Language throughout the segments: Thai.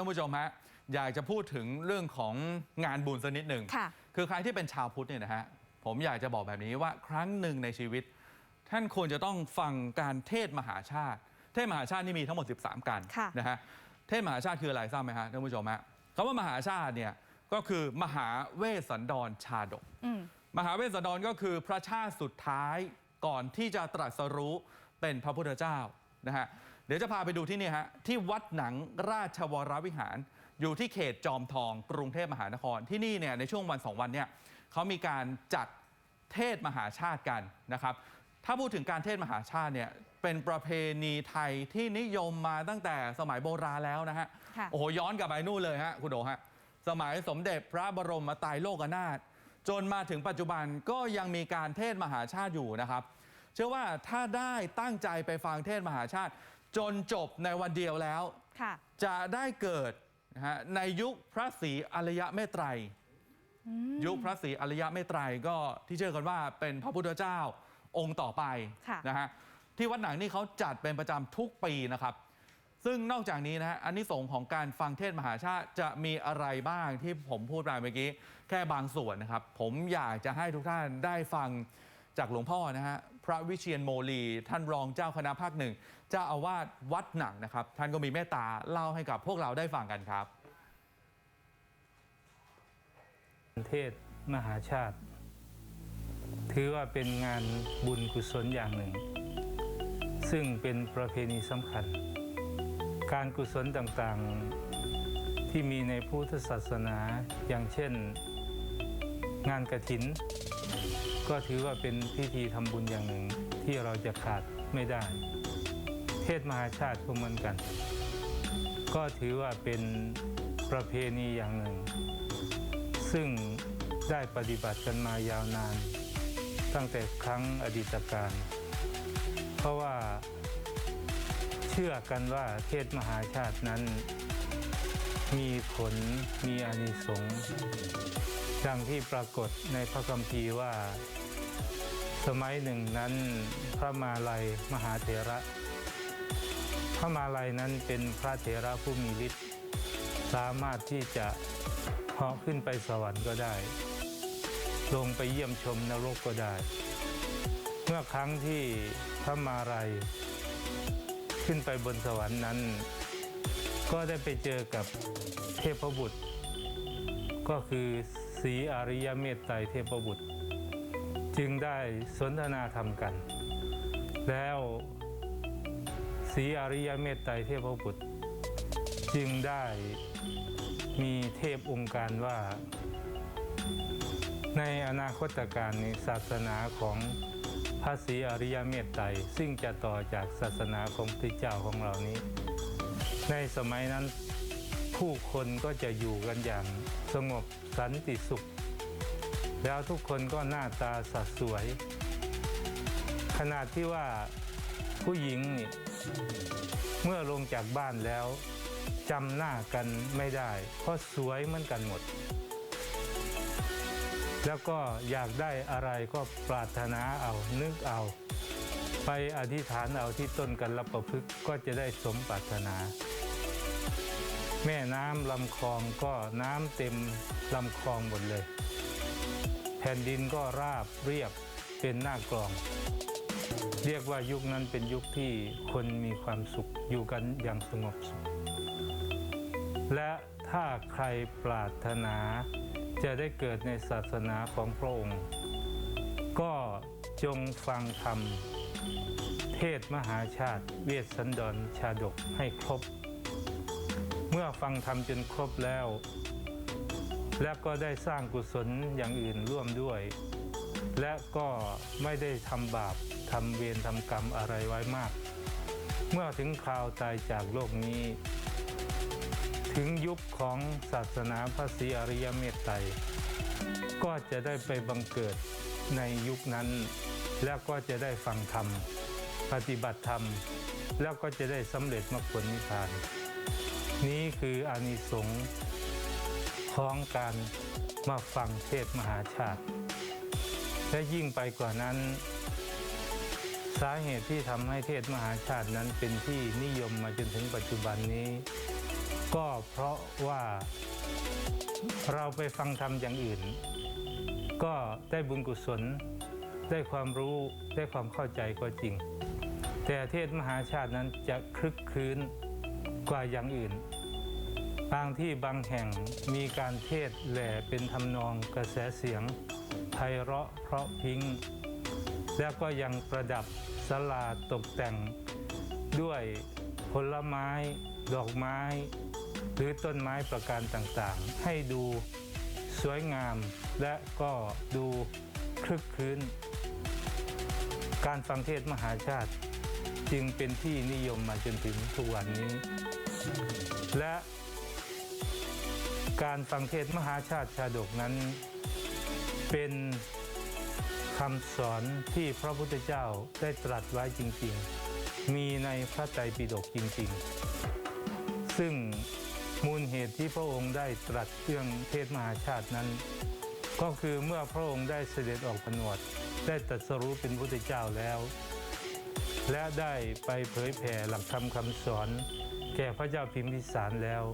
ท่านผู้ชมฮะอยากจะพูดถึงเรื่องของงานบุญสักนิดหนึ่งค่ะ คือใครที่เป็นชาวพุทธเนี่ยนะฮะผมอยากจะบอกแบบนี้ว่าครั้งหนึ่งในชีวิต ท่านควรจะต้องฟังการเทศน์มหาชาติ เทศน์มหาชาตินี่มีทั้งหมด 13 กันค่ะ นะฮะเทศน์มหาชาติคืออะไรทราบไหมฮะท่านผู้ชมฮะคำว่ามหาชาติเนี่ยก็คือมหาเวสสันดรชาดก อืม มหาเวสสันดรก็คือพระชาติสุดท้ายก่อนที่จะตรัสรู้เป็นพระพุทธเจ้านะฮะเดี๋ยวจะพาไปดูที่นี่ฮะที่วัดหนังราชวรวิหาร อยู่ที่เขตจอมทอง กรุงเทพมหานครที่นี่เนี่ยในช่วงวันสองวันเนี่ยเขามีการจัดเทศมหาชาติกันนะครับ ถ้าพูดถึงการเทศมหาชาติเนี่ยเป็นประเพณีไทยที่นิยมมาตั้งแต่สมัยโบราณแล้วนะฮะค่ะโอ้โหย้อนกลับไปนู่นเลยฮะคุณโดฮะสมัยสมเด็จพระบรมไตรโลกนาถจนมาถึงปัจจุบันก็ยังมีการเทศมหาชาติอยู่นะครับ เชื่อว่าถ้าได้ตั้งใจไปฟังเทศมหาชาติ จนจบในวันเดียวแล้ว ค่ะ จะได้เกิดนะฮะในยุคพระศรีอริยะเมตไตร ยุคพระศรีอริยะเมตไตรก็ที่เชื่อกันว่าเป็นพระพุทธเจ้าองค์ต่อไปค่ะ นะฮะที่วัดหนังนี่เขาจัดเป็นประจำทุกปีนะครับ ซึ่งนอกจากนี้นะฮะอันนี้สงส์ของการฟังเทศน์มหาชาติจะมีอะไรบ้างที่ผมพูดไปเมื่อกี้ แค่บางส่วนนะครับ ผมอยากจะให้ทุกท่านได้ฟังจากหลวงพ่อนะฮะ พระวิเชียนโมลี ท่านรองเจ้าคณะภาคหนึ่งเจ้าอาวาสวัดหนังนะครับ ท่านก็มีเมตตาเล่าให้กับพวกเราได้ฟังกันครับ เทศมหาชาติ ถือว่าเป็นงานบุญกุศลอย่างหนึ่ง ซึ่งเป็นประเพณีสำคัญ การกุศลต่างๆที่มีในพุทธศาสนา อย่างเช่น งานกระถิน ก็ถือว่าเป็นพิธีทำบุญอย่างหนึ่งที่เราจะขาดไม่ได้ เทศมหาชาติก็เหมือนกัน ก็ถือว่าเป็นประเพณีอย่างหนึ่ง ซึ่งได้ปฏิบัติกันมายาวนาน ตั้งแต่ครั้งอดีตการ เพราะว่าเชื่อกันว่าเทศมหาชาตินั้น มีผลมีอานิสงส์ ดังที่ปรากฏในพระคัมภีร์ว่า สมัยหนึ่งนั้นพระมาลัยมหาเถระ พระมาลัยนั้นเป็นพระเถระผู้มีฤทธิ์สามารถที่จะเหาะขึ้นไปสวรรค์ก็ได้ ลงไปเยี่ยมชมนรกก็ได้ เมื่อครั้งที่พระมาลัย ขึ้นไปบนสวรรค์นั้น ก็ได้ไปเจอกับเทพบุตร ก็คือ สีอริยเมตไตรเทพบุตร จึงได้สนทนาธรรมกัน แล้วสีอริยเมตไตรเทพบุตร จึงได้มีเทพองค์การว่า ในอนาคตการนี้ศาสนาของพระศรีอริยเมตไตรซึ่งจะต่อจากศาสนาของพระเจ้าของเรานี้ ในสมัยนั้นผู้คนก็จะอยู่กันอย่าง สงบสันติสุข แล้วทุกคนก็หน้าตาสัดสวย ขนาดที่ว่าผู้หญิงนี่เมื่อลงจากบ้านแล้วจำหน้ากันไม่ได้ เพราะสวยเหมือนกันหมด แล้วก็อยากได้อะไรก็ปรารถนาเอานึกเอา ไปอธิษฐานเอาที่ต้นกันรับประพฤกก็จะได้สมปรารถนา แม่น้ำลำคลองก็น้ำเต็มลำคลองหมดเลย แผ่นดินก็ราบเรียบเป็นหน้ากลอง เรียกว่ายุคนั้นเป็นยุคที่คนมีความสุขอยู่กันอย่างสงบสุข และถ้าใครปรารถนาจะได้เกิดในศาสนาของพระองค์ ก็จงฟังธรรม เทศมหาชาติเวสสันดรชาดกให้ครบ เมื่อฟังธรรมจนครบแล้ว และก็ได้สร้างกุศลอย่างอื่นร่วมด้วย และก็ไม่ได้ทำบาปทำเวรทำกรรมอะไรไว้มาก เมื่อถึงคราวตายจากโลกนี้ ถึงยุคของศาสนาพระศรีอริยเมตไตรก็จะได้ไปบังเกิดในยุคนั้น แล้วก็จะได้ฟังธรรม ปฏิบัติธรรม แล้วก็จะได้สำเร็จมรรคผลนิพพาน นี้คืออานิสงส์ของการมาฟังเทศมหาชาติ และยิ่งไปกว่านั้น สาเหตุที่ทำให้เทศมหาชาตินั้นเป็นที่นิยมมาจนถึงปัจจุบันนี้ ก็เพราะว่าเราไปฟังธรรมอย่างอื่น ก็ได้บุญกุศล ได้ความรู้ได้ความเข้าใจก็จริง แต่เทศมหาชาตินั้นจะคลึกคลื้น กว่าอย่างอื่น บางที่บางแห่งมีการเทศแหล่เป็นทำนองกระแสเสียงไพเราะเพราะพิงแล้วก็ยังประดับสลาตกแต่ง ด้วยผลไม้ ดอกไม้ หรือต้นไม้ประการต่างๆ ให้ดูสวยงามและก็ดูคลึกคลื้น การฟังเทศมหาชาติจึงเป็นที่นิยมมาจนถึงทุกวันนี้ และการฟังเทศมหาชาติชาดกนั้น เป็นคำสอนที่พระพุทธเจ้าได้ตรัสไว้จริง ๆ มีในพระไตรปิฎกจริง ๆ ซึ่งมูลเหตุที่พระองค์ได้ตรัสเรื่องเทศมหาชาตินั้น ก็คือเมื่อพระองค์ได้เสด็จออกผนวด ได้ตรัสรู้เป็นพุทธเจ้าแล้ว และได้ไปเผยแผ่หลักธรรมคำสอน แก่พระเจ้าพิมพิสารแล้ว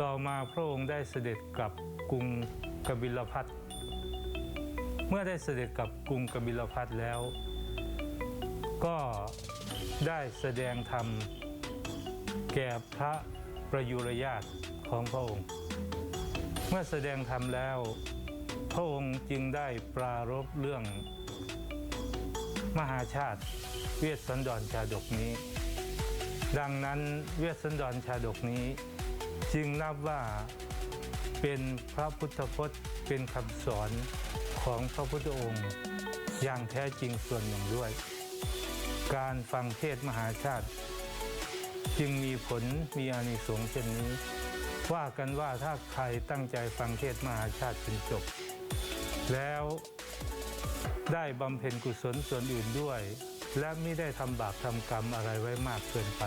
ต่อมาพระองค์ได้เสด็จกลับกรุงกบิลพัทเมื่อได้เสด็จกลับกรุงกบิลพัทแล้ว ก็ได้แสดงธรรม แก่พระประยุรญาติของพระองค์ เมื่อแสดงธรรมแล้ว พระองค์จึงได้ปรารภเรื่องมหาชาติเวสสันดรชาดกนี้ ดังนั้นเวสสันดรชาดกนี้ จึงนับว่าเป็นพระพุทธพจน์เป็นคำสอนของพระพุทธองค์ อย่างแท้จริงส่วนหนึ่งด้วย การฟังเทศมหาชาติ จึงมีผลมีอานิสงส์เช่นนี้ ว่ากันว่าถ้าใครตั้งใจฟังเทศมหาชาติจนจบ แล้วได้บำเพ็ญกุศลส่วนอื่นด้วย และไม่ได้ทำบาปทำกรรมอะไรไว้มากเกินไป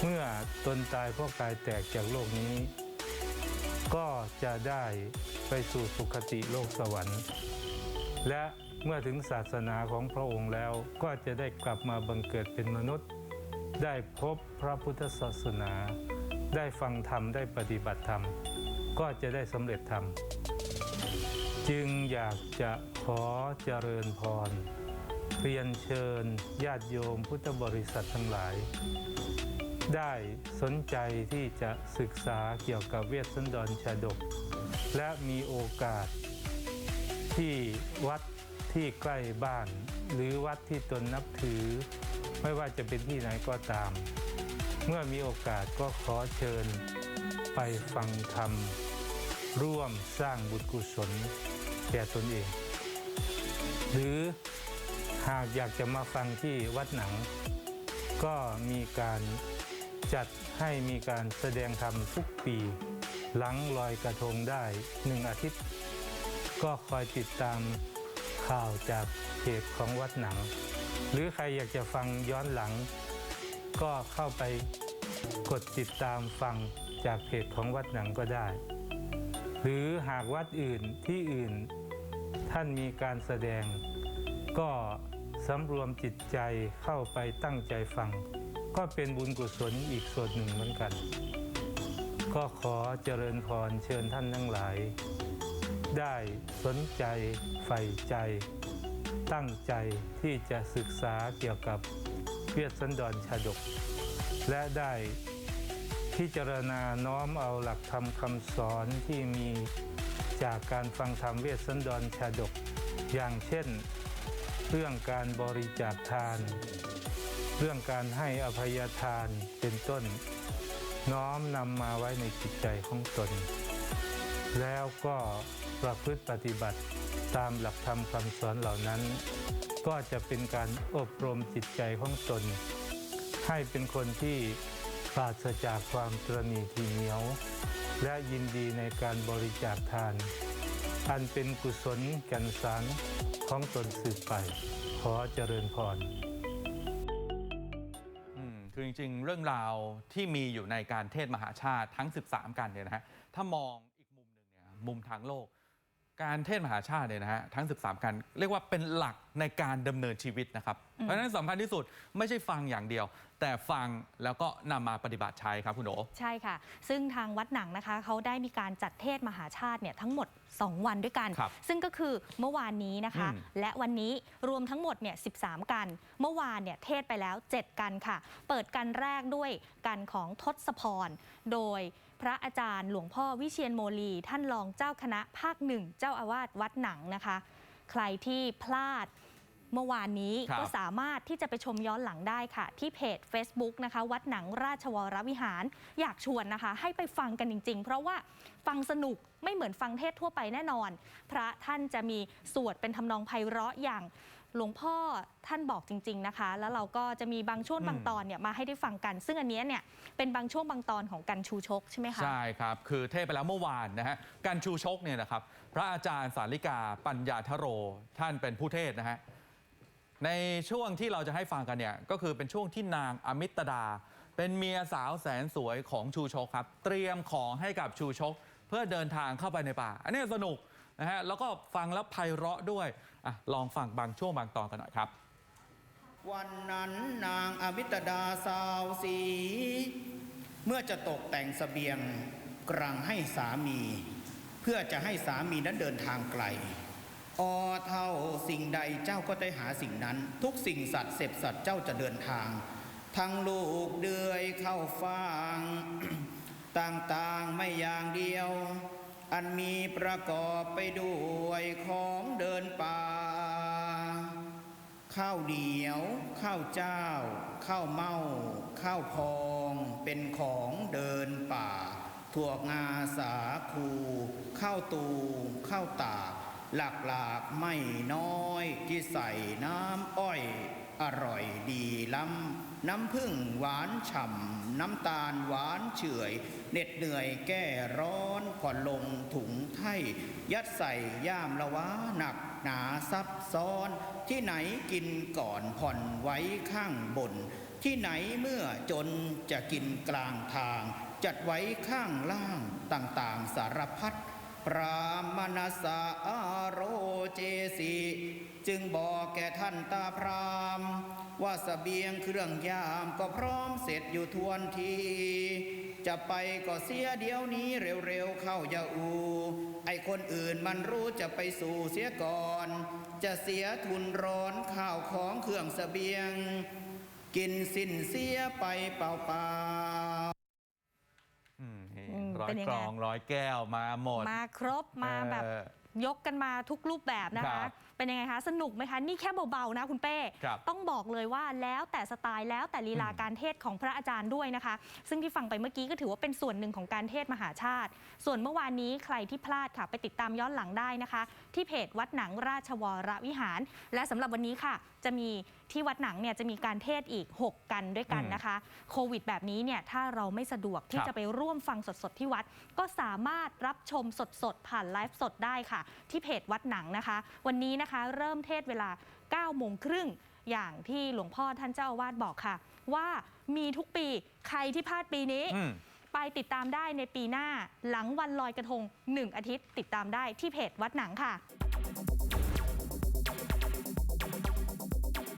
เมื่อตนตายเพราะกายแตกจากโลกนี้ ก็จะได้ไปสู่สุคติโลกสวรรค์ และเมื่อถึงศาสนาของพระองค์แล้วก็จะได้กลับมาบังเกิดเป็นมนุษย์ ได้พบพระพุทธศาสนา ได้ฟังธรรมได้ปฏิบัติธรรม ก็จะได้สำเร็จธรรม จึงอยากจะขอเจริญพร เรียนเชิญญาติโยมพุทธบริษัททั้งหลาย ได้สนใจที่จะศึกษาเกี่ยวกับเวสสันดรชาดก และมีโอกาส ที่วัดที่ใกล้บ้าน หรือวัดที่ตนนับถือ ไม่ว่าจะเป็นที่ไหนก็ตาม เมื่อมีโอกาสก็ขอเชิญไปฟังธรรม ร่วมสร้างบุญกุศลแก่ตนเอง หรือ หากอยากจะมาฟังที่วัดหนัง ก็มีการจัดให้มีการแสดงธรรมทุกปี หลังลอยกระทงได้หนึ่งอาทิตย์ ก็คอยติดตามข่าวจากเพจของวัดหนัง หรือใครอยากจะฟังย้อนหลัง ก็เข้าไปกดติดตามฟังจากเพจของวัดหนังก็ได้ หรือหากวัดอื่นที่อื่นท่านมีการแสดงก็ สำรวมจิตใจเข้าไปตั้งใจฟัง ก็เป็นบุญกุศลอีกส่วนหนึ่งเหมือนกัน ก็ขอเจริญพรเชิญท่านทั้งหลาย ได้สนใจใฝ่ใจ ตั้งใจที่จะศึกษาเกี่ยวกับเวสสันดรชาดก และได้พิจารณาน้อมเอาหลักธรรมคำสอนที่มีจากการฟังธรรมเวสสันดรชาดก อย่างเช่น เรื่องการบริจาคทาน เรื่องการให้อภัยทานเป็นต้น น้อมนำมาไว้ในจิตใจของตน แล้วก็ประพฤติปฏิบัติตามหลักธรรมคำสอนเหล่านั้น ก็จะเป็นการอบรมจิตใจของตน ให้เป็นคนที่ปราศจากความตรณีทีเหนียว และยินดีในการบริจาคทาน อันเป็นกุศลแก่นสารของตนสืบไป ขอเจริญพรอืมคือจริง ๆ เรื่องราวที่มีอยู่ในการเทศมหาชาติทั้ง 13 กันเนี่ยนะฮะถ้ามองอีกมุมหนึ่งเนี่ยมุมทางโลก การเทศมหาชาติเนี่ยนะฮะทั้ง 13 กัน เรียกว่าเป็นหลัก ในการดำเนินชีวิตนะครับอืมเพราะฉะนั้นสำคัญที่สุดไม่ใช่ฟังอย่างเดียว แต่ฟังแล้วก็นำมาปฏิบัติใช้ครับคุณโอ ใช่ค่ะ ซึ่งทางวัดหนังนะคะเขาได้มีการจัดเทศน์มหาชาติเนี่ยทั้งหมด 2 วันด้วยกัน ครับซึ่งก็คือเมื่อวานนี้นะคะ อืม และวันนี้รวมทั้งหมดเนี่ย13 กัน เมื่อวานเนี่ยเทศน์ไปแล้ว 7 กันค่ะ เปิดกันแรกด้วยกันของทศพร โดยพระอาจารย์หลวงพ่อวิเชียนโมลี ท่านรองเจ้าคณะภาคหนึ่งเจ้าอาวาสวัดหนังนะคะ ใครที่พลาด เมื่อวานนี้ครับก็สามารถที่จะไปชมย้อนหลังได้ค่ะ ที่เพจ Facebook นะคะวัดหนังราชวรวิหาร อยากชวนนะคะ ให้ไปฟังกันจริง ๆ เพราะว่าฟังสนุกไม่เหมือนฟังเทศทั่วไปแน่นอน พระท่านจะมีสวดเป็นทำนองไพเราะอย่างหลวงพ่อท่านบอกจริง ๆนะคะ แล้วเราก็จะมีบางช่วงอืมบางตอนเนี่ยมาให้ได้ฟังกัน ซึ่งอันเนี้ยเนี่ยเป็นบางช่วงบางตอนของกันชูชกใช่ไหมคะใช่ครับ คือเทศไปแล้วเมื่อวานนะฮะการชูชกเนี่ยนะครับ พระอาจารย์สาริกาปัญญาทโร ท่านเป็นผู้เทศนะฮะ ในช่วงที่เราจะให้ฟังกันเนี่ย ก็คือเป็นช่วงที่นางอมิตดา เป็นเมียสาวแสนสวยของชูชกครับ เตรียมของให้กับชูชก เพื่อเดินทางเข้าไปในป่า อันนี้สนุกนะฮะแล้วก็ฟังแล้วไพเราะด้วยอะลองฟังบางช่วงบางตอนกันหน่อยครับ วันนั้นนางอมิตดาสาวสี เมื่อจะตกแต่งเสบียงกรังให้สามี เพื่อจะให้สามีนั้นเดินทางไกล อเท่าสิ่งใดเจ้าก็ได้หาสิ่งนั้น ทุกสิ่งสัตว์เสพสัตว์เจ้าจะเดินทาง ทั้งลูกเดือยเข้าฟางต่างๆไม่อย่างเดียว อันมีประกอบไปด้วยของเดินป่า ข้าวเหนียว ข้าวเจ้า ข้าวเม่า ข้าวพอง เป็นของเดินป่าถั่วงาสาคู ข้าวตู ข้าวตาก หลากหลากไม่น้อยที่ใส่น้ำอ้อย อร่อยดีล้ำน้ำผึ้งหวานฉ่ำน้ำตาลหวานเฉื่อยเหน็ดเหนื่อยแก้ร้อนผ่อนลงถุงไทยยัดใส่ย่ามละวะหนักหนาซับซ้อน ที่ไหนกินก่อนผ่อนไว้ข้างบน ที่ไหนเมื่อจนจะกินกลางทาง จัดไว้ข้างล่างต่างๆสารพัด ปรามนาสาอาโรเจสีจึงบอกแก่ท่านตาพรามว่าสเสบียงเครื่องยามก็พร้อมเสร็จอยู่ทวนที จะไปก็เสียเดี๋ยวนี้เร็วๆเข้ายาอู ไอคนอื่นมันรู้จะไปสู่เสียก่อน จะเสียทุนร้อนข้าวของเครื่องเสบียง กินสิ้นเสียไปเปล่าๆ นี่อืมร้อเป็ยนยังกไงรองร้อยแก้วมาหมด มาครบมาแบบ เออยกกันมาทุกรูปแบบนะครัคะ บเป็นยังไงคะ สนุกไหมคะ นี่แค่เบาๆนะคุณเป้ ครับต้องบอกเลยว่าแล้วแต่สไตล์แล้วแต่ลีลาอืมการเทศน์ของพระอาจารย์ด้วยนะคะ ซึ่งที่ฟังไปเมื่อกี้ก็ถือว่าเป็นส่วนหนึ่งของการเทศน์มหาชาติ ส่วนเมื่อวานนี้ใครที่พลาดค่ะ ไปติดตามย้อนหลังได้นะคะ ที่เพจวัดหนังราชวรวิหาร และสำหรับวันนี้ค่ะ จะมีที่วัดหนังเนี่ยจะมีการเทศน์อีก 6 กันด้วยกันนะคะโควิดแบบนี้เนี่ยถ้าเราไม่สะดวกที่ครับจะไปร่วมฟังสดๆ ที่วัด ก็สามารถรับชมสดๆ ผ่านไลฟ์สดได้ค่ะ ที่เพจวัดหนังนะคะ วันนี้นะคะเริ่มเทศเวลา9โมงครึ่งอย่างที่หลวงพ่อท่านเจ้าอาวาสบอกค่ะ ว่ามีทุกปีใครที่พลาดปีนี้ อืม ไปติดตามได้ในปีหน้าหลังวันลอยกระทง 1 อาทิตย์ติดตามได้ที่เพจวัดหนังค่ะ